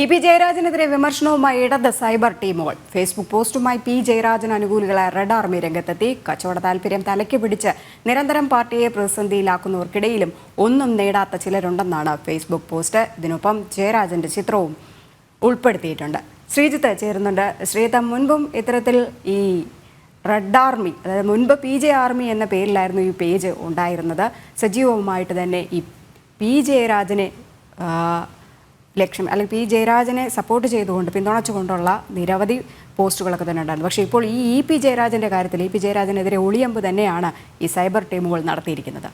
E P ജയരാജനെതിരെ വിമർശനവുമായി ഇടത് cyber ടീമുകൾ. ഫേസ്ബുക്ക് പോസ്റ്റുമായി പി ജയരാജൻ അനുകൂലികളായ റെഡ് ആർമി രംഗത്തെത്തി. കച്ചവട താൽപര്യം തലയ്ക്ക് പിടിച്ച് നിരന്തരം പാർട്ടിയെ പ്രതിസന്ധിയിലാക്കുന്നവർക്കിടയിലും ഒന്നും നേടാത്ത ചിലരുണ്ടെന്നാണ് ഫേസ്ബുക്ക് പോസ്റ്റ്. ഇതിനൊപ്പം ജയരാജന്റെ ചിത്രവും ഉൾപ്പെടുത്തിയിട്ടുണ്ട്. ശ്രീജിത്ത് ചേരുന്നുണ്ട്. ശ്രീജിത്ത് മുൻപും ഇത്തരത്തിൽ ഈ റെഡ് ആർമി അതായത് മുൻപ് പി ജെ ആർമി എന്ന പേരിലായിരുന്നു ഈ പേജ് ഉണ്ടായിരുന്നത്. സജീവവുമായിട്ട് തന്നെ ഈ പി ജയരാജനെ ലക്ഷ്യം അല്ലെങ്കിൽ പി ജയരാജനെ സപ്പോർട്ട് ചെയ്തുകൊണ്ട് പിന്തുണച്ചുകൊണ്ടുള്ള നിരവധി പോസ്റ്റുകളൊക്കെ തന്നെ ഉണ്ടായിരുന്നു. പക്ഷേ ഇപ്പോൾ ഈ ഇ പി ജയരാജന്റെ കാര്യത്തിൽ ഇ പി ജയരാജനെതിരെ ഒളിയമ്പ് തന്നെയാണ് ഈ സൈബർ ടീമുകൾ നടത്തിയിരിക്കുന്നത്.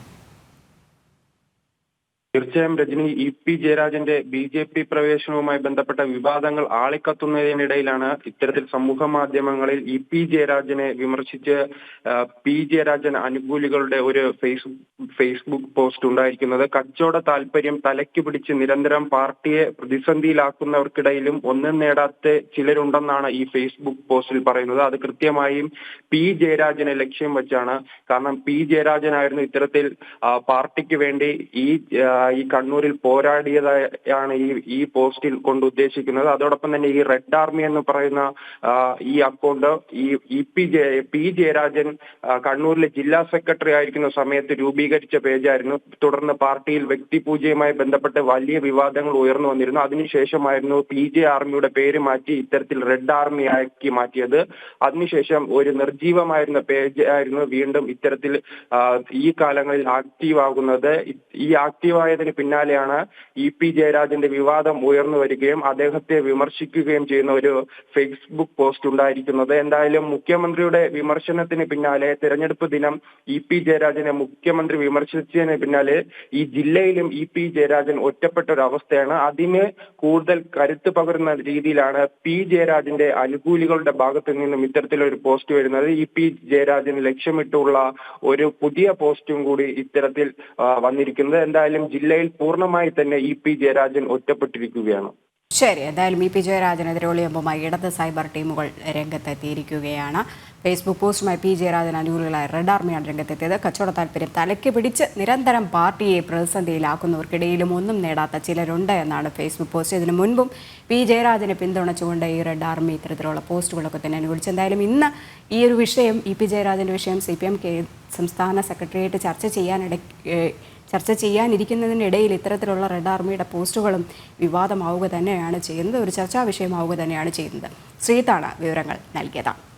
തീർച്ചയായും രജനി ഇ പി ജയരാജന്റെ ബി ജെ പി പ്രവേശനവുമായി ബന്ധപ്പെട്ട വിവാദങ്ങൾ ആളിക്കത്തുന്നതിനിടയിലാണ് ഇത്തരത്തിൽ സമൂഹ മാധ്യമങ്ങളിൽ ഇ പി ജയരാജനെ വിമർശിച്ച് പി ജയരാജൻ അനുകൂലികളുടെ ഒരു ഫേസ് ഫേസ്ബുക്ക് പോസ്റ്റ് ഉണ്ടായിരിക്കുന്നത്. കച്ചവട താല്പര്യം തലയ്ക്ക് പിടിച്ച് നിരന്തരം പാർട്ടിയെ പ്രതിസന്ധിയിലാക്കുന്നവർക്കിടയിലും ഒന്നും നേടാത്ത ചിലരുണ്ടെന്നാണ് ഈ ഫേസ്ബുക്ക് പോസ്റ്റിൽ പറയുന്നത്. അത് കൃത്യമായും പി ജയരാജനെ ലക്ഷ്യം വെച്ചാണ്. കാരണം പി ജയരാജനായിരുന്നു ഇത്തരത്തിൽ പാർട്ടിക്ക് വേണ്ടി ഈ ഈ കണ്ണൂരിൽ പോരാടിയതാണ് ഈ ഈ പോസ്റ്റിൽ കൊണ്ട് ഉദ്ദേശിക്കുന്നത്. അതോടൊപ്പം തന്നെ ഈ റെഡ് ആർമി എന്ന് പറയുന്ന ഈ അക്കൗണ്ട് ഈ E P Jaya P Jayarajan കണ്ണൂരിലെ ജില്ലാ സെക്രട്ടറി ആയിരിക്കുന്ന സമയത്ത് രൂപീകരിച്ച പേജായിരുന്നു. തുടർന്ന് പാർട്ടിയിൽ വ്യക്തിപൂജയുമായി ബന്ധപ്പെട്ട് വലിയ വിവാദങ്ങൾ ഉയർന്നു വന്നിരുന്നു. അതിനുശേഷമായിരുന്നു പി ജെ ആർമിയുടെ പേര് മാറ്റി ഇത്തരത്തിൽ റെഡ് ആർമി ആക്കി മാറ്റിയത്. അതിനുശേഷം ഒരു നിർജീവമായിരുന്ന പേജ് ആയിരുന്നു വീണ്ടും ഇത്തരത്തിൽ ഈ കാലങ്ങളിൽ ആക്റ്റീവ് ആകുന്നത് ഈ ആക്റ്റീവ് ആയതിന് പിന്നാലെയാണ് ഇ പി ജയരാജന്റെ വിവാദം ഉയർന്നു വരികയും അദ്ദേഹത്തെ വിമർശിക്കുകയും ചെയ്യുന്ന ഒരു ഫേസ്ബുക്ക് പോസ്റ്റ് ഉണ്ടായിരിക്കുന്നത്. എന്തായാലും മുഖ്യമന്ത്രിയുടെ വിമർശനത്തിന് പിന്നാലെ തെരഞ്ഞെടുപ്പ് ദിനം ഇ പി ജയരാജനെ മുഖ്യമന്ത്രി വിമർശിച്ചതിന് പിന്നാലെ ഈ ജില്ലയിലും ഇ പി ജയരാജൻ ഒറ്റപ്പെട്ട ഒരു അവസ്ഥയാണ്. അതിന് കൂടുതൽ കരുത്ത് പകരുന്ന രീതിയിലാണ് പി ജയരാജന്റെ അനുകൂലികളുടെ ഭാഗത്ത് നിന്നും ഇത്തരത്തിലൊരു പോസ്റ്റ് വരുന്നത്. ഇ പി ജയരാജന് ലക്ഷ്യമിട്ടുള്ള ഒരു പുതിയ പോസ്റ്റും കൂടി ഇത്തരത്തിൽ വന്നിരിക്കുന്നത്. എന്തായാലും ജില്ലയിൽ പൂർണമായി തന്നെ ഇ പി ജയരാജൻ ഒറ്റപ്പെട്ടിരിക്കുകയാണ്. ശരി എന്തായാലും ഇ പി ജയരാജനെതിരെ ഒളിയമ്പുമായി ഇടത് സൈബർ ടീമുകൾ രംഗത്തെത്തിയിരിക്കുകയാണ്. ഫേസ്ബുക്ക് പോസ്റ്റുമായി പി ജയരാജൻ അനുകൂലികളായ റെഡ് ആർമിയാണ് രംഗത്തെത്തിയത്. കച്ചവട താല്പര്യം തലയ്ക്ക് പിടിച്ച് നിരന്തരം പാർട്ടിയെ പ്രതിസന്ധിയിലാക്കുന്നവർക്കിടയിലും ഒന്നും നേടാത്ത ചിലരുണ്ട് എന്നാണ് ഫേസ്ബുക്ക് പോസ്റ്റ്. ഇതിനു മുൻപും പി ജയരാജനെ പിന്തുണച്ചുകൊണ്ട് ഈ റെഡ് ആർമി ഇത്തരത്തിലുള്ള പോസ്റ്റുകളൊക്കെ തന്നെ അനുകൂലിച്ചു. എന്തായാലും ഇന്ന് ഈ ഒരു വിഷയം ഇ പി ജയരാജന്റെ വിഷയം സി പി എം സംസ്ഥാന സെക്രട്ടേറിയറ്റ് ചർച്ച ചെയ്യാനിട ചർച്ച ചെയ്യാനിരിക്കുന്നതിനിടയിൽ ഇത്തരത്തിലുള്ള റെഡ് ആർമിയുടെ പോസ്റ്റുകളും വിവാദമാവുക തന്നെയാണ് ചെയ്യുന്നത്. ഒരു ചർച്ചാ വിഷയമാവുക തന്നെയാണ് ചെയ്യുന്നത്. ശ്രീത്താണ് വിവരങ്ങൾ നൽകിയത്.